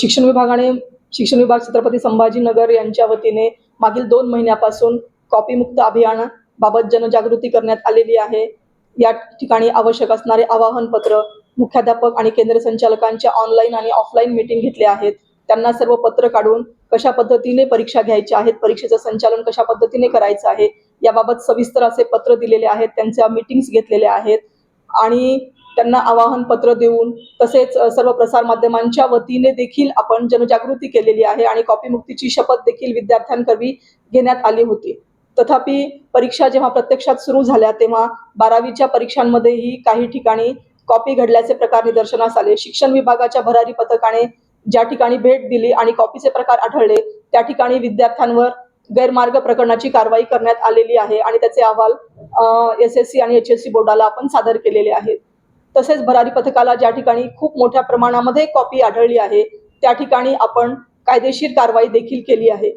शिक्षण विभागाने शिक्षण विभाग छत्रपती संभाजीनगर यांच्या वतीने मागील दोन महिन्यापासून कॉपीमुक्त अभियान बाबत जनजागृती करण्यात आलेली आहे. या ठिकाणी आवश्यक असणारे आवाहन पत्र मुख्याध्यापक आणि केंद्र संचालकांच्या ऑनलाईन आणि ऑफलाईन मीटिंग घेतले आहेत. त्यांना सर्व पत्र काढून कशा पद्धतीने परीक्षा घ्यायच्या आहेत परीक्षेचं संचालन कशा पद्धतीने करायचं आहे याबाबत सविस्तर असे पत्र दिलेले आहेत त्यांच्या मीटिंग्स घेतलेल्या आहेत. आणि त्यांना आवाहन पत्र देऊन तसेच सर्व प्रसार माध्यमांच्या वतीने देखील आपण जनजागृती केलेली आहे आणि कॉपीमुक्तीची शपथ देखील विद्यार्थ्यांकरवी घेण्यात आली होती. तथापि परीक्षा जेव्हा प्रत्यक्षात सुरू झाल्या तेव्हा बारावीच्या परीक्षांमध्येही काही ठिकाणी कॉपी घडल्याचे प्रकार निदर्शनास आले. शिक्षण विभागाच्या भरारी पथकाने ज्या ठिकाणी भेट दिली आणि कॉपीचे प्रकार आढळले त्या ठिकाणी विद्यार्थ्यांवर गैरमार्ग प्रकरणाची कारवाई करण्यात आलेली आहे आणि त्याचे अहवाल एस एस सी आणि एच एस सी बोर्डाला आपण सादर केलेले आहेत. तसेच भरारी पथकाला ज्या ठिकाणी खूप मोठ्या प्रमाणामध्ये कॉपी आढळली आहे त्या ठिकाणी आपण कायदेशीर कारवाई देखील केली आहे.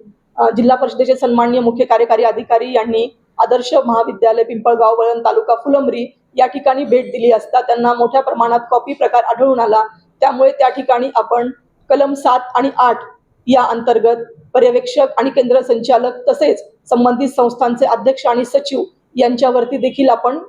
जिल्हा परिषदेचे सन्माननीय मुख्य कार्यकारी अधिकारी यांनी आदर्श महाविद्यालय पिंपळगाव वळण तालुका फुलंब्री या ठिकाणी भेट दिली असता त्यांना मोठ्या प्रमाणात कॉपी प्रकार आढळून आला. त्यामुळे त्या ठिकाणी आपण कलम सात आणि आठ या अंतर्गत पर्यवेक्षक आणि केंद्र संचालक तसेच संबंधित संस्थांचे अध्यक्ष आणि सचिव यांच्यावरती देखील आपण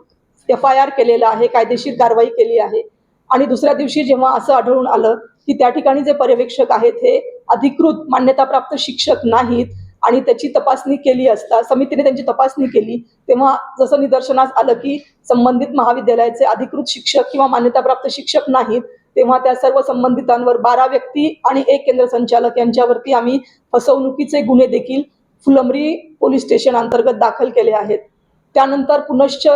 एफ आय आर केलेला आहे कायदेशीर कारवाई केली आहे. आणि दुसऱ्या दिवशी जेव्हा असं आढळून आलं की त्या ठिकाणी जे पर्यवेक्षक आहेत हे अधिकृत मान्यताप्राप्त शिक्षक नाहीत आणि त्याची तपासणी केली असता समितीने त्यांची तपासणी केली तेव्हा जसं निदर्शनास आलं की संबंधित महाविद्यालयाचे अधिकृत शिक्षक किंवा मान्यताप्राप्त शिक्षक नाहीत तेव्हा त्या सर्व संबंधितांवर बारा व्यक्ती आणि एक केंद्र संचालक यांच्यावरती आम्ही फसवणुकीचे गुन्हे देखील फुलंब्री पोलीस स्टेशन अंतर्गत दाखल केले आहेत. त्यानंतर पुनश्च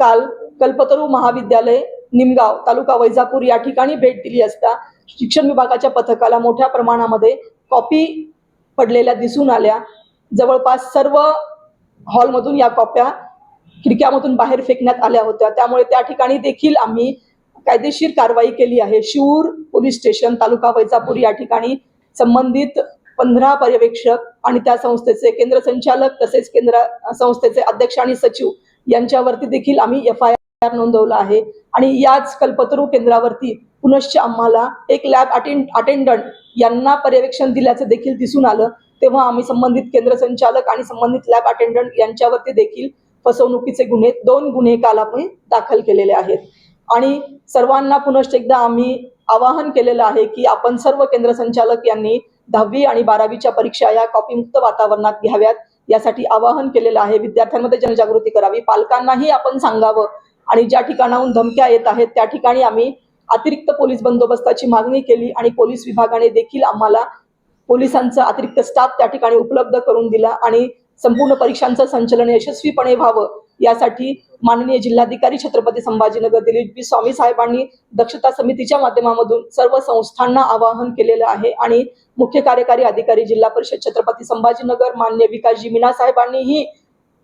काल कल्पतरू महाविद्यालय निमगाव तालुका वैजापूर या ठिकाणी भेट दिली असता शिक्षण विभागाच्या पथकाला मोठ्या प्रमाणामध्ये कॉपी पडलेल्या दिसून आल्या. जवळपास सर्व हॉलमधून या कॉप्या खिडक्यामधून बाहेर फेकण्यात आल्या होत्या. त्यामुळे त्या ठिकाणी देखील आम्ही कायदेशीर कारवाई केली आहे. शिऊर पोलीस स्टेशन तालुका वैजापूर या ठिकाणी संबंधित पंधरा पर्यवेक्षक आणि त्या संस्थेचे केंद्र संचालक तसेच केंद्र संस्थेचे अध्यक्ष आणि सचिव यांच्यावरती देखील आम्ही एफ आय आर नोंदवला आहे. आणि याच कल्पतरू केंद्रावरती पुनश्च आम्हाला एक लॅब अटेंड अटेंडंट यांना पर्यवेक्षण दिल्याचं देखील दिसून आलं. तेव्हा आम्ही संबंधित केंद्र संचालक आणि संबंधित लॅब अटेंडंट यांच्यावरती देखील फसवणुकीचे गुन्हे दोन गुन्हे काल दाखल केलेले आहेत. आणि सर्वांना पुनश्च एकदा आम्ही आवाहन केलेलं आहे की आपण सर्व केंद्र संचालक यांनी दहावी आणि बारावीच्या परीक्षा या कॉपीमुक्त वातावरणात घ्याव्यात. यासाठी आवाहन केलेलं आहे. विद्यार्थ्यांमध्ये जनजागृती करावी. पालकांनाही आपण सांगावं. आणि ज्या ठिकाणाहून धमक्या येत आहेत त्या ठिकाणी आम्ही अतिरिक्त पोलीस बंदोबस्ताची मागणी केली आणि पोलीस विभागाने देखील आम्हाला पोलिसांचा अतिरिक्त स्टाफ त्या ठिकाणी उपलब्ध करून दिला आणि संपूर्ण परीक्षांचं संचलन यशस्वीपणे व्हावं. यासाठी माननीय जिल्हाधिकारी छत्रपती संभाजीनगर दिलीप बी स्वामी साहेबांनी दक्षता समितीच्या माध्यमामधून सर्व संस्थांना आवाहन केलेलं आहे आणि मुख्य कार्यकारी अधिकारी जिल्हा परिषद छत्रपती संभाजीनगर मान्य विकासजी मीना साहेबांनीही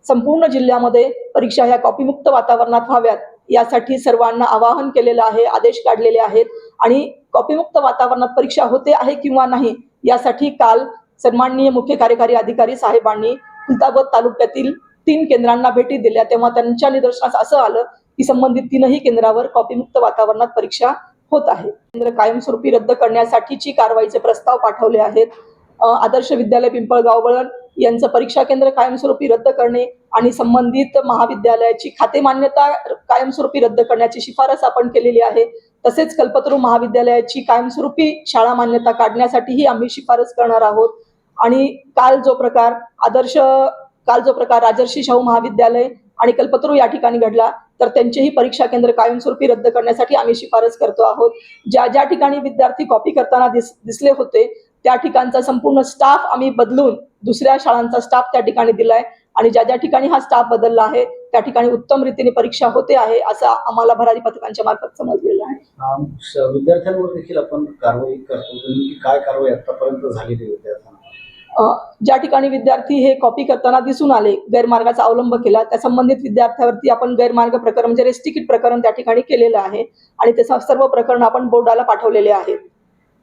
संपूर्ण जिल्ह्यामध्ये परीक्षा ह्या कॉपीमुक्त वातावरणात व्हाव्यात. यासाठी सर्वांना आवाहन केलेलं आहे आदेश काढलेले आहेत आणि कॉपीमुक्त वातावरणात परीक्षा होते आहे किंवा नाही यासाठी काल सन्माननीय मुख्य कार्यकारी अधिकारी साहेबांनी खुलताबाद तालुक्यातील तीन केंद्रांना भेटी दिल्या तेव्हा त्यांच्या निदर्शनास असं आलं की संबंधित तीनही केंद्रावर कॉपीमुक्त वातावरणात परीक्षा होत आहे. केंद्र कायमस्वरूपी रद्द करण्यासाठीची कारवाईचे प्रस्ताव पाठवले आहेत. आदर्श विद्यालय पिंपळगाव वळण यांचं परीक्षा केंद्र कायमस्वरूपी रद्द करणे आणि संबंधित महाविद्यालयाची खाते मान्यता कायमस्वरूपी रद्द करण्याची शिफारस आपण केलेली आहे. तसेच कल्पतरू महाविद्यालयाची कायमस्वरूपी शाळा मान्यता काढण्यासाठीही आम्ही शिफारस करणार आहोत. आणि काल जो प्रकार आदर्श काल जो प्रकार राजर्षी शाहू महाविद्यालय आणि कल्पतरू या ठिकाणी घडला तर त्यांचेही परीक्षा केंद्र कायमस्वरूपी रद्द करण्यासाठी आम्ही शिफारस करतो आहोत. ज्या ज्या ठिकाणी विद्यार्थी कॉपी करताना दिस दिसले होते त्या ठिकाणचा संपूर्ण स्टाफ आम्ही बदलून दुसऱ्या शाळांचा स्टाफ त्या ठिकाणी दिलाय. आणि ज्या ज्या ठिकाणी हा स्टाफ बदलला आहे त्या ठिकाणी उत्तम रीतीने परीक्षा होते आहे असं आम्हाला भरारी पथकांच्या मार्फत समजलेलं आहे. विद्यार्थ्यांवर देखील आपण कारवाई करतो. काय कारवाई आतापर्यंत झालेली विद्यार्थ्यांना ज्या ठिकाणी विद्यार्थी हे कॉपी करताना दिसून आले गैरमार्गाचा अवलंब केला त्या संबंधित विद्यार्थ्यावरती आपण गैरमार्ग प्रकरण म्हणजे रेस्टिकिट प्रकरण त्या ठिकाणी केलेलं आहे आणि ते सर्व प्रकरण आपण बोर्डाला पाठवलेले आहेत.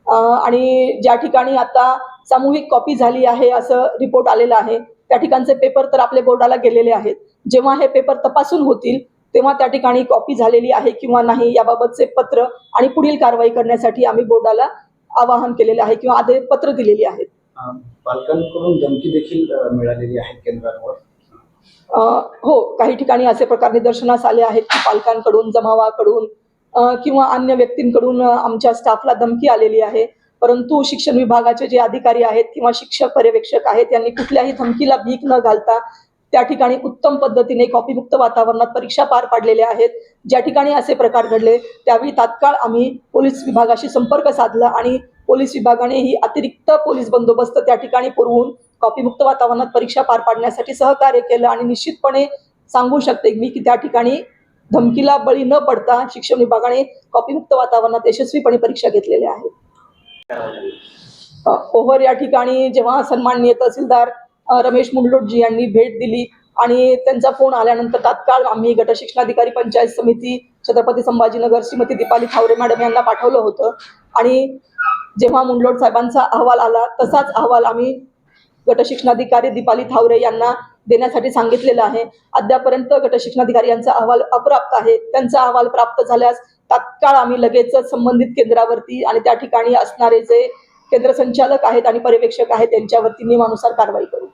आणि ज्या ठिकाणी आता सामूहिक कॉपी झाली आहे असं रिपोर्ट आलेला आहे त्या ठिकाणचे पेपर तर आपले बोर्डाला गेलेले आहेत. जेव्हा हे पेपर तपासून होतील तेव्हा त्या ठिकाणी कॉपी झालेली आहे किंवा नाही याबाबतचे पत्र आणि पुढील कारवाई करण्यासाठी आम्ही बोर्डाला आवाहन केलेले आहे किंवा आदेश पत्र दिलेली आहेत. पालकांकडून धमकी देखील मिळालेली आहे केंद्रांवर? हो काही ठिकाणी असे प्रकार निदर्शनास आले आहेत की पालकांकडून जमावाकडून किंवा अन्य व्यक्तींकडून आमच्या स्टाफला धमकी आलेली आहे. परंतु शिक्षण विभागाचे जे अधिकारी आहेत किंवा शिक्षक पर्यवेक्षक आहेत यांनी कुठल्याही धमकीला भीक न घालता त्या ठिकाणी उत्तम पद्धतीने कॉपीमुक्त वातावरणात परीक्षा पार पाडलेल्या आहेत. ज्या ठिकाणी असे प्रकार घडले त्यावेळी तात्काळ आम्ही पोलीस विभागाशी संपर्क साधला आणि पोलीस विभागाने ही अतिरिक्त पोलीस बंदोबस्त त्या ठिकाणी पुरवून कॉपीमुक्त वातावरणात परीक्षा पार पाडण्यासाठी सहकार्य केलं आणि निश्चितपणे सांगू शकते मी की त्या ठिकाणी धमकीला बळी न पडता शिक्षण विभागाने कॉपीमुक्त वातावरणात यशस्वीपणे परीक्षा घेतलेल्या आहेत. ओव्हर या ठिकाणी जेव्हा सन्माननीय तहसीलदार रमेश मुंडलोटजी यांनी भेट दिली आणि त्यांचा फोन आल्यानंतर तात्काळ आम्ही गट शिक्षणाधिकारी पंचायत समिती छत्रपती संभाजीनगर श्रीमती दीपाली खावरे मॅडम यांना पाठवलं होतं. आणि जेव्हा मुंडलोट साहेबांचा अहवाल आला तसाच अहवाल आम्ही गटशिक्षणाधिकारी दीपाली थावरे यांना देण्यासाठी सांगितलेलं आहे. अद्यापर्यंत गटशिक्षणाधिकारी यांचा अहवाल अप्राप्त आहे. त्यांचा अहवाल प्राप्त झाल्यास तात्काळ आम्ही लगेचच संबंधित केंद्रावरती आणि त्या ठिकाणी असणारे जे केंद्र संचालक आहेत आणि पर्यवेक्षक आहेत त्यांच्यावरती नियमानुसार कारवाई करू.